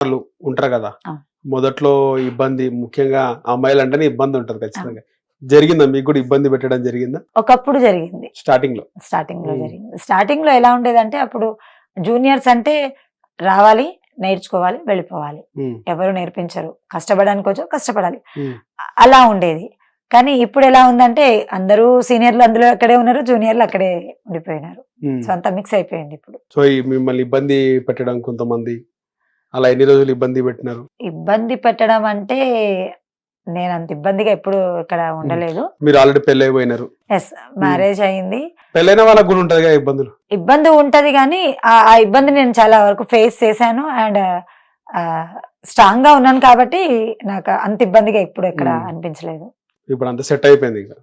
వాళ్ళు ఉంటారు కదా. మొదట్లో ఇబ్బంది ముఖ్యంగా అమ్మాయిలు అంటేనే ఇబ్బంది ఉంటది ఖచ్చితంగా. జరిగిందా? మీకు కూడా ఇబ్బంది పెట్టడం జరిగిందా? ఒకప్పుడు జరిగింది. స్టార్టింగ్లో. స్టార్టింగ్లో. జరిగింది. స్టార్టింగ్లో ఎలా ఉండేదంటే అప్పుడు జూనియర్స్ అంటే రావాలి నేర్చుకోవాలి వెళ్ళిపోవాలి. ఎవరు నేర్పించరు. కష్టపడడానికి వచ్చో కష్టపడాలి. అలా ఉండేది. కానీ ఇప్పుడు ఎలా ఉందంటే అందరూ సీనియర్లు అందులో అక్కడే ఉన్నారు జూనియర్లు అక్కడే ఉండిపోయినారు. సో అంతా మిక్స్ అయిపోయింది ఇప్పుడు. సో మిమ్మల్ని ఇబ్బంది పెట్టడం కొంతమంది అలా ఎన్ని రోజులు ఇబ్బంది పెట్టినారు? ఇబ్బంది పెట్టడం అంటే నేను అంత ఇబ్బందిగా ఎప్పుడు ఇక్కడ ఉండలేదు. మీరు ఆల్రెడీ పెళ్ళి అయిపోయినారు ఎస్ మ్యారేజ్ అయింది. పెళ్ళైన వాళ్ళకు కూడా ఉంటది ఇబ్బందులు? ఇబ్బంది ఉంటది కానీ ఆ ఇబ్బంది నేను చాలా వరకు ఫేస్ చేశాను అండ్ స్ట్రాంగ్గా ఉన్నాను కాబట్టి నాకు అంత ఇబ్బందిగా ఎప్పుడు ఎక్కడ. అనిపించలేదు. ఇప్పుడు అంతా సెట్ అయిపోయింది ఇంకా.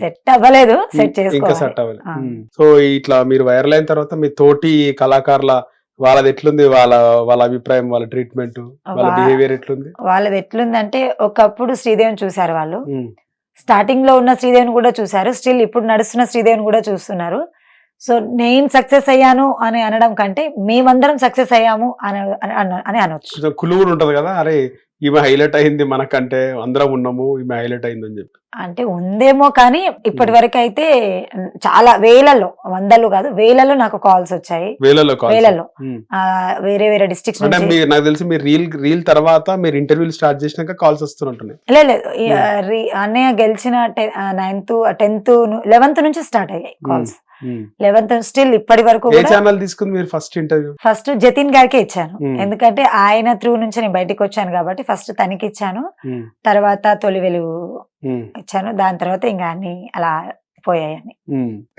సెట్ అవ్వలేదు సెట్ ఇంకా సెట్ అవ్వాలి ఆ. ఉమ్. సో ఇట్లా మీరు వైరల్ అయిన తర్వాత మీ తోటి కళాకారుల వాళ్ళది ఎట్లుంది? వాళ్ళ వాళ్ళ అభిప్రాయం వాళ్ళ ట్రీట్మెంట్ వాళ్ళ బిహేవియర్ ఎట్లుంది? వాళ్ళది ఎట్లుందంటే ఒకప్పుడు శ్రీదేవిని చూశారు వాళ్ళు. స్టార్టింగ్లో ఉన్న శ్రీదేవిని కూడా చూశారు. స్టిల్ ఇప్పుడు నడుస్తున్న శ్రీదేవిని కూడా చూస్తున్నారు. సో నేను సక్సెస్ అయ్యాను అని అనడం కంటే మేమందరం సక్సెస్ అయ్యాము అని అని- అని- అని అనొచ్చు ఉంటది కదా? అరే ఈమె హైలైట్ అయింది మనకంటే అందరం ఉన్నాము ఈమె హైలైట్ అయింది అని చెప్పి. అంటే ఉందేమో కానీ ఇప్పటి వరకు అయితే చాలా వేలలో వందలు కాదు వేలలో నాకు కాల్స్ వచ్చాయి. వేలలో వేరే వేరే డిస్ట్రిక్ట్స్ అంటే మీరు నాకు తెలిసి మీరు రీల్ రీల్ తర్వాత మీరు ఇంటర్వ్యూలు స్టార్ట్ చేసినాక కాల్స్ వస్తున్నట్టున్నాయి. లేదు అన్నయ్య గెలిచిన నైన్త్ టెన్త్ లెవెన్త్ నుంచి స్టార్ట్ అయ్యాయి కాల్స్. లెవెన్త్ స్టిల్ ఇప్పటి వరకు ఛానల్ తీసుకుంది మీరు ఫస్ట్ ఇంటర్వ్యూ ఫస్ట్ జతిన్ గారికి ఇచ్చాను. Hmm. ఎందుకంటే ఆయన త్రూ నుంచి నేను బయటికి వచ్చాను కాబట్టి ఫస్ట్ తనకి ఇచ్చాను. తర్వాత తొలి వెలుగు ఇచ్చాను. దాని తర్వాత ఇంకా అన్ని అలా పోయాయని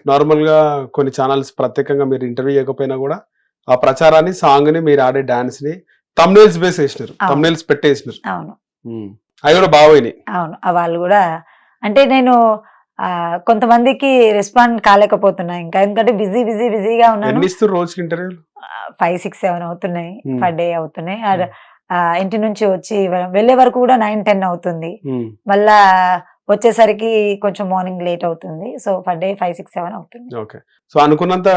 నార్మల్గా కొన్ని ఛానల్స్ ప్రత్యేకంగా మీరు ఇంటర్వ్యూ చేయకపోయినా కూడా ఆ ప్రచారాన్ని సాంగ్ని మీరు ఆడే డాన్స్ని తమ్నేల్స్ బేస్ అవును. తమ్నేల్స్ పెట్టేసినారు. అవును. అవి కూడా బాగా అవును. వాళ్ళు కూడా అంటే నేను కొంతమందికి రెస్పాండ్ కాలేకపోతున్నా ఇంకా. ఎందుకంటే బిజీ బిజీ బిజీగా ఉన్నాను. రోజుకి ఇంటర్వ్యూలు ఫైవ్ సిక్స్ సెవెన్ అవుతున్నాయి. Hmm. పర్ డే అవుతున్నాయి. ఆ, ఇంటి నుంచి వచ్చి వెళ్ళే వరకు కూడా నైన్ టెన్ అవుతుంది. మళ్ళా వచ్చేసరికి కొంచెం మార్నింగ్ లేట్ అవుతుంది. So per day five six seven అవుతుంది. ఓకే సో అనుకున్నంత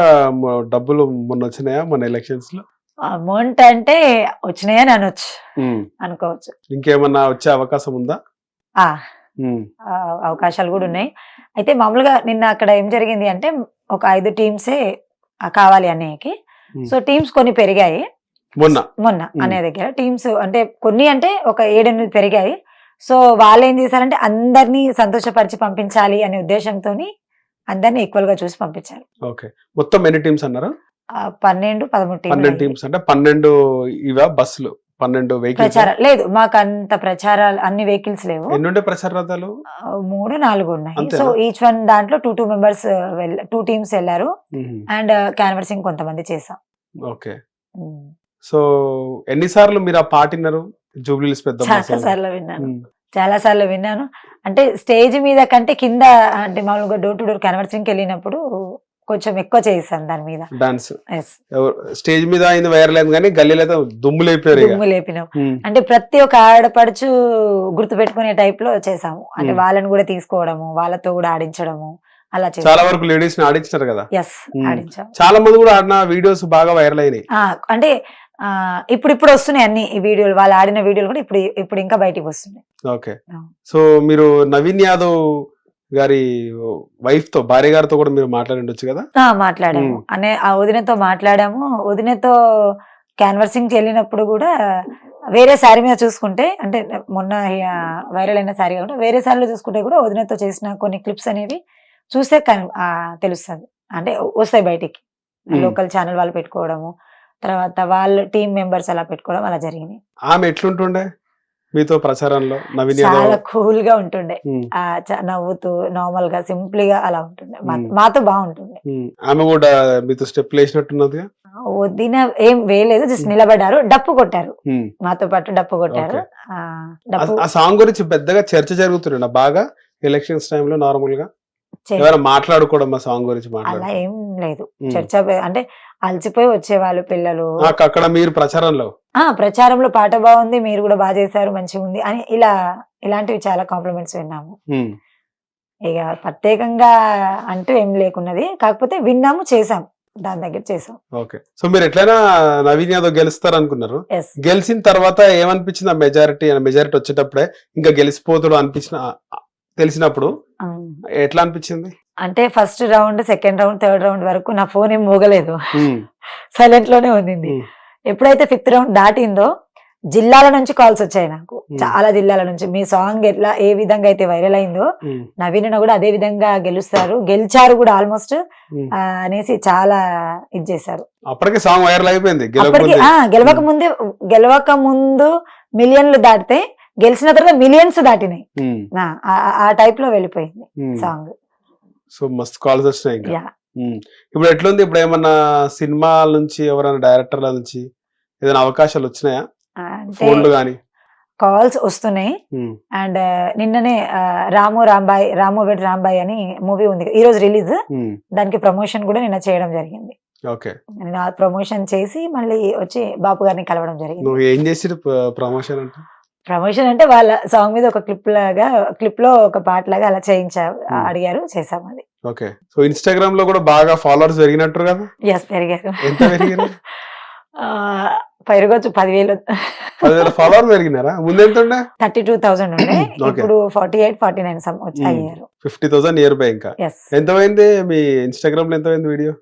డబ్బులు మొన్న వచ్చినాయా మన ఎలక్షన్స్లో? అమౌంట్ అంటే వచ్చినాయని అనొచ్చు. అనుకోవచ్చు. ఇంకేమన్నా వచ్చే అవకాశం ఉందా? అవకాశాలు కూడా ఉన్నాయి. అయితే మామూలుగా నిన్న అక్కడ ఏం జరిగింది అంటే ఒక ఐదు టీమ్సే కావాలి అన్నయ్యకి. సో టీమ్స్ కొన్ని పెరిగాయి. మొన్న. మొన్న. అనే దగ్గర. టీమ్స్ అంటే కొన్ని అంటే ఒక ఏడెనిమిది పెరిగాయి. సో వాళ్ళు ఏం చేశారంటే అందరినీ సంతోషపరిచి పంపించాలి అనే ఉద్దేశంతో అందరినీ ఈక్వల్గా చూసి పంపించారు. ఓకే. మొత్తం ఎన్ని టీమ్స్ అన్నారు? పన్నెండు పదమూడు పన్నెండు టీంలు టీమ్స్ అంటే పన్నెండు ఇవా బస్సులు? పన్నెండు ప్రచారం లేదు మాకు అంత ప్రచారాలు అన్ని వెహికల్స్ లేవు. ఎన్నుండే ప్రచార రథాలు? మూడు నాలుగు ఉన్నాయి? సో ఈచ్ వన్ దాంట్లో two two members two teams వెళ్ళారు. అండ్ క్యాన్వర్సింగ్ కొంతమంది చేసాం ఓకే. సో ఎన్నిసార్లు మీరు ఆ పాట విన్నారు? జూబ్లీస్ పెద్ద చాలా సార్లు విన్నాను. చాలా సార్లు విన్నాను. అంటే స్టేజ్ మీద కంటే కింద అంటే మామూలుగా డోర్ టు డోర్ కన్వర్సింగ్కి వెళ్ళినప్పుడు కొంచెం ఎక్కువ చేస్తాను దాని మీద. డాన్స్ స్టేజ్ మీద అయింది వైరల్ అయింది కానీ గల్లీలో అయిపోయారు ఇక. దుమ్ము లేపినాం ఉమ్. అంటే ప్రతి ఒక్క ఆడపడుచు గుర్తు పెట్టుకునే టైప్లో చేసాము అంటే Hmm. వాళ్ళని కూడా తీసుకోవడము వాళ్ళతో కూడా ఆడించడము అలా చాలా వరకు లేడీస్ని ఆడించినారు కదా? Yes Hmm. ఆడించాము చాలా మంది కూడా ఆడిన వీడియోస్ బాగా వైరల్ అయినాయి. అంటే ఇప్పుడు ఇప్పుడు వస్తున్నాయి అన్ని ఈ వీడియోలు వాళ్ళు ఆడిన వీడియోలు కూడా ఇప్పుడు ఇప్పుడు ఇంకా బయటికి వస్తున్నాయి. ఓకే. సో మీరు నవీన్ యాదవ్ గారి వైఫ్తో భార్య గారితో కూడా మీరు మాట్లాడి ఉండొచ్చు కదా? మాట్లాడాము. అనే ఆ వదినతో మాట్లాడాము. వదినతో క్యాన్వర్సింగ్ వెళ్ళినప్పుడు కూడా వేరే శారీ మీద చూసుకుంటే అంటే మొన్న వైరల్ అయిన శారీ కాకుండా వేరే శారీలో చూసుకుంటే కూడా వదినతో చేసిన కొన్ని క్లిప్స్ అనేవి చూస్తే తెలుస్తుంది. అంటే వస్తాయి బయటికి. లోకల్ ఛానల్ వాళ్ళు పెట్టుకోవడము తర్వాత వాళ్ళ టీం మెంబర్స్ అలా పెట్టుకోవడం అలా జరిగినాయి ఆమె ఎట్లుంటుండే? మీతో ప్రచారంలో నవీన్ చాలా కూల్గా ఉంటుండే నవ్వుతూ నార్మల్గా సింపుల్గా అలా ఉంటుండే మా-. మాతో బాగుంటుండే. ఆమె కూడా మీతో స్టెప్ వేసినట్టున్నదిగా వదిన ఏం వేయలేదు జస్ట్. నిలబడ్డారు డప్పు కొట్టారు. మాతో పాటు డప్పు కొట్టారు. ఆ, సాంగ్ గురించి పెద్దగా చర్చ జరుగుతుండే బాగా ఎలక్షన్స్ టైంలో నార్మల్గా ఎవరైనా మాట్లాడుకోవడం ఆ సాంగ్ గురించి అలా ఏం లేదు. చర్చ అంటే అలసిపోయి వచ్చేవాళ్ళు పిల్లలు అక్కడ మీరు ప్రచారంలో ఆ ప్రచారంలో పాట బాగుంది మీరు కూడా బాగా చేశారు మంచిగా ఉంది అని ఇలా ఇలాంటివి చాలా కాంప్లిమెంట్స్ విన్నాము. ఇక ప్రత్యేకంగా అంటూ ఏం లేకున్నది. కాకపోతే విన్నాము చేసాం దాని దగ్గర చేసాం ఓకే. సో మీరు ఎట్లయినా నవీన్ యాదవ్ గెలుస్తారు అనుకున్నారు గెలిచిన తర్వాత ఏమనిపించింది ఆ మెజారిటీ మెజారిటీ వచ్చేటప్పుడే? ఇంకా గెలిచిపోతాడు అనిపించిన తెలిసినప్పుడు ఎట్లా అనిపించింది? అంటే first round second round third round వరకు నా ఫోన్ ఏం మోగలేదు. సైలెంట్ లోనే ఉమ్, ఎప్పుడైతే ఫిఫ్త్ రౌండ్ దాటిందో జిల్లాల నుంచి కాల్స్ వచ్చాయి నాకు. Hmm. చాలా జిల్లాల నుంచి. మీ సాంగ్ ఎట్లా ఏ విధంగా అయితే వైరల్ అయిందో ఉమ్, నవీన్ కూడా అదే విధంగా గెలుస్తారు. గెలిచారు కూడా ఆల్మోస్ట్ ఉమ్. అనేసి చాలా ఇది చేశారు. అప్పటికే సాంగ్ వైరల్ అయిపోయింది. అప్పటికి గెలవక ముందే గెలవక ముందు మిలియన్లు దాటితే గెలిచిన తర్వాత మిలియన్స్ దాటినాయి. ఆ- టైప్లో వెళ్ళిపోయింది. సాంగ్ సో మస్తు కాల్స్ వచ్చినాయి. ఇప్పుడు ఎట్లుంది? ఇప్పుడు ఏమన్నా సినిమాల నుంచి ఎవరైనా డైరెక్టర్ల నుంచి ఏదైనా అవకాశాలు వచ్చినాయా? ఫోన్లు కానీ కాల్స్ వస్తున్నాయి. అండ్ నిన్ననే రాము రాంబాయ్ రాము వెడ్ రాంబాయ్ అని మూవీ ఉంది. ఈ రోజు రిలీజ్. దానికి ప్రమోషన్ కూడా నిన్న చేయడం జరిగింది. ఓకే. నేను ప్రమోషన్ చేసి మళ్ళీ వచ్చి బాపు గారిని కలవడం జరిగింది. నువ్వు ఏం చేసి ప్రమోషన్ అంటే? ప్రమోషన్ అంటే వాళ్ళ సాంగ్ మీద ఒక క్లిప్ లాగా క్లిప్లో ఒక పాట లాగా అలా చేయించా. అడిగారు చేసాం అది. ఓకే. సో ఇన్స్టాగ్రామ్లో కూడా బాగా ఫాలోవర్స్ పెరిగినట్టు కదా? ఎస్ పెరిగారు. ఎంత పెరిగారు పెరగొచ్చు పదివేలు. ఫాలోవర్స్ పెరిగినారా? ముందు ఎంత ఉండే? థర్టీ టూ థౌసండ్ ఉండే. ఇప్పుడు ఫార్టీ ఎయిట్ ఫార్టీ నైన్. అయ్యారు. ఫిఫ్టీ థౌసండ్ ఇయర్ బై ఇంకా ఎంత పోయింది? మీ ఇన్స్టాగ్రామ్లో ఎంత పోయింది video?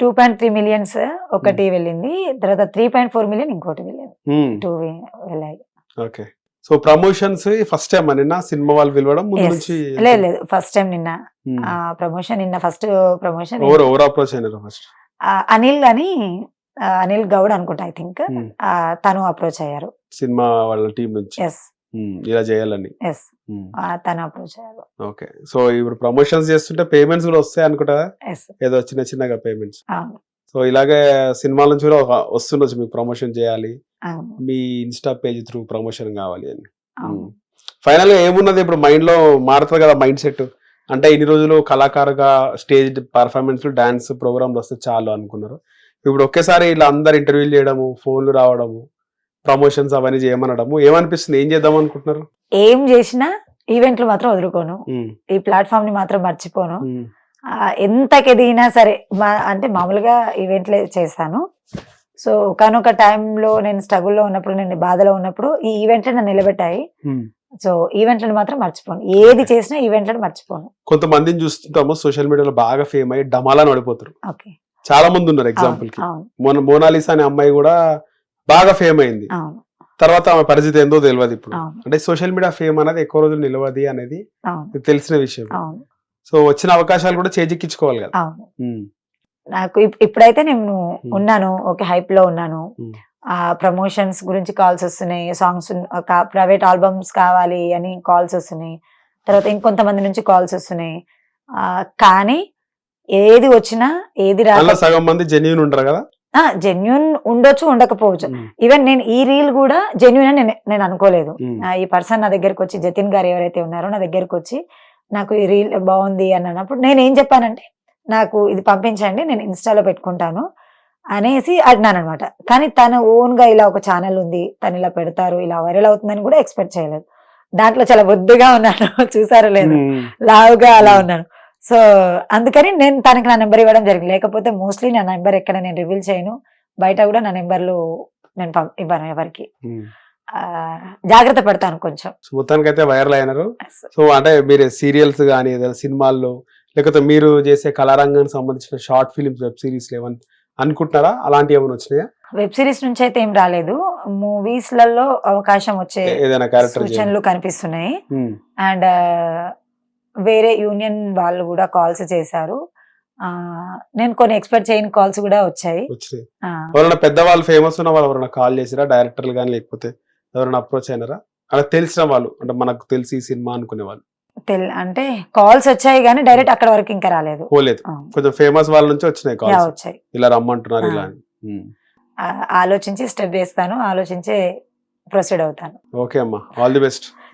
Two point three millions ఒకటి వెళ్ళింది. తర్వాత త్రీ పాయింట్ ఫోర్ మిలియన్ ఇంకోటి వెళ్ళింది. టూ వెళ్ళాయి. Okay. So promotions first time నిన్న? సినిమా వాళ్ళు పిలవడం. నుంచి? లేదు లేదు. ఫస్ట్ టైం నిన్న. ప్రమోషన్ నిన్న ఫస్ట్ ప్రమోషన్ ఎవరు? ఎవరు అప్రోచ్ అయినారు ఫస్ట్? అనిల్ అని అనిల్ గౌడ్ అనుకుంటా ఐ థింక్ Hmm. తను అప్రోచ్ అయ్యారు. సినిమా వాళ్ళ టీం నుంచి? ఎస్ ఉమ్, ఇలా చేయాలని? ఎస్ తను అప్రోచ్ అయ్యారు. ఓకే సో ఇప్పుడు ప్రమోషన్స్ చేస్తుంటే పేమెంట్స్ కూడా వస్తాయి అనుకుంటా? ఏదో చిన్న చిన్నగా పేమెంట్స్ సో ఇలాగే సినిమాల నుంచి కూడా వస్తుండొచ్చు మీకు ప్రమోషన్ చేయాలి. మీ ఇన్స్టా పేజ్ త్రూ ప్రమోషన్ కావాలి అని. ఫైనల్గా ఏమున్నది ఇప్పుడు మైండ్లో మారుతుంది కదా మైండ్ సెట్ అంటే ఇన్ని రోజులు కళాకారుగా స్టేజ్ పర్ఫార్మెన్స్ డాన్స్ ప్రోగ్రామ్లు వస్తే చాలు అనుకున్నారు. ఇప్పుడు ఒకేసారి ఇలా అందరు ఇంటర్వ్యూలు చేయడము ఫోన్లు రావడము ప్రమోషన్స్ అవన్నీ చేయమనడము ఏమనిపిస్తుంది? ఏం చేద్దాం అనుకుంటున్నారు? ఏం చేసినా ఈవెంట్లు మాత్రం వదులుకోను. ఈ ప్లాట్ఫామ్ని మాత్రం మర్చిపోను. ఉమ్, ఆ, ఎంతకి ఎదిగినా సరే మా అంటే మామూలుగా ఈవెంట్లే చేస్తాను. సో ఒకనొక టైంలో నేను స్ట్రగుల్లో ఉన్నప్పుడు నేను బాధలో ఉన్నప్పుడు ఈ ఈవెంట్లు నన్ను నిలబెట్టాయి. సో ఈవెంట్లను మాత్రం మర్చిపోను. ఏది చేసినా ఈవెంట్లను మర్చిపోను. కొంతమందిని చూస్తుంటాము సోషల్ మీడియాలో బాగా ఫేమ్ అయ్యి డమాలని పడిపోతారు ఓకే. చాలా మంది ఉన్నారు ఎగ్జాంపుల్కి. మొన్న మోనాలిసా అనే అమ్మాయి కూడా బాగా ఫేమ్ అయింది. తర్వాత ఆమె పరిస్థితి ఏందో తెలియదు ఇప్పుడు. అంటే సోషల్ మీడియా ఫేమ్ అనేది ఎక్కువ రోజులు నిలవది అనేది తెలిసిన విషయం. సో వచ్చిన అవకాశాలు కూడా చేజిక్కించుకోవాలి కదా. నాకు ఇప్- ఇప్పుడైతే నేను ఉన్నాను ఓకే హైప్లో ఉన్నాను. ఆ ప్రమోషన్స్ గురించి కాల్స్ వస్తున్నాయి సాంగ్స్ ప్రైవేట్ ఆల్బమ్స్ కావాలి అని కాల్స్ వస్తున్నాయి. తర్వాత ఇంకొంతమంది నుంచి కాల్స్ వస్తున్నాయి. కానీ ఏది వచ్చినా ఏది రాక సగం మంది జెన్యున్ ఉంటారు కదా? జెన్యున్ ఉండొచ్చు ఉండకపోవచ్చు. ఈవెన్ నేను ఈ రీల్ కూడా జెన్యున్ అని నేను- అనుకోలేదు. ఆ, ఈ పర్సన్ నా దగ్గరకు వచ్చి జతిన్ గారు ఎవరైతే ఉన్నారో నా దగ్గరకు వచ్చి నాకు ఈ రీల్ బాగుంది అని అన్నప్పుడు నేను ఏం చెప్పానంటే నాకు ఇది పంపించండి నేను ఇన్స్టాలో పెట్టుకుంటాను అనేసి అడినాను అనమాట కానీ తన ఓన్గా ఇలా ఒక ఛానల్ ఉంది తను ఇలా పెడతారు ఇలా వైరల్ అవుతుందని కూడా ఎక్స్పెక్ట్ చేయలేదు. దాంట్లో చాలా బొద్దుగా ఉన్నాను. చూసారో లేదు. ఉమ్, లావుగా అలా Hmm. ఉన్నాను. సో అందుకని నేను తనకి నా నెంబర్ ఇవ్వడం జరిగింది. లేకపోతే మోస్ట్లీ నా నెంబర్ ఎక్కడ నేను రివీల్ చేయను. బయట కూడా నా నెంబర్లు నేను ఇవ్వను ఎవరికి. జాగ్రత్త పడతాను కొంచెం. సో మొత్తానికి అయితే వైరల్ అయినారు. సో అంటే మీరు సీరియల్స్ కానీ ఏదైనా సినిమాల్లో లేకపోతే మీరు చేసే కళారంగానికి సంబంధించిన షార్ట్ ఫిలిమ్స్ వెబ్ సిరీస్ ఏమని అనుకుంటున్నారా? అలాంటివి ఏమైనా వచ్చినాయా? వెబ్ సిరీస్ నుంచి అయితే ఏం రాలేదు. మూవీస్లలో అవకాశం వచ్చే సూచనలు కనిపిస్తున్నాయి. అండ్ వేరే యూనియన్ వాళ్ళు కూడా కాల్స్ చేశారు. నేను కొన్ని ఎక్స్పెక్ట్ చేయని కాల్స్ కూడా వచ్చాయి. ఎవరైనా పెద్దవాళ్ళు ఫేమస్ ఉన్న వాళ్ళు ఎవరైనా కాల్ చేసిరా డైరెక్టర్లు కానీ లేకపోతే ఎవరైనా అప్రోచ్ అయినారా? అలా తెలిసిన వాళ్ళు అంటే మనకు తెలిసి సినిమా అనుకునే వాళ్ళు. అంటే కాల్స్ వచ్చాయి కానీ డైరెక్ట్ అక్కడ వరకు ఇంకా రాలేదు. పోలేదు. కొంచెం ఫేమస్ వాళ్ళ నుంచి వచ్చినాయి కాల్స్. వచ్చాయి. ఇలా రమ్మంటున్నారు. ఇలా ఆలోచించి స్టెప్ వేస్తాను ఆలోచించే ప్రొసీడ్ అవుతాను. ఓకే అమ్మా. All the best.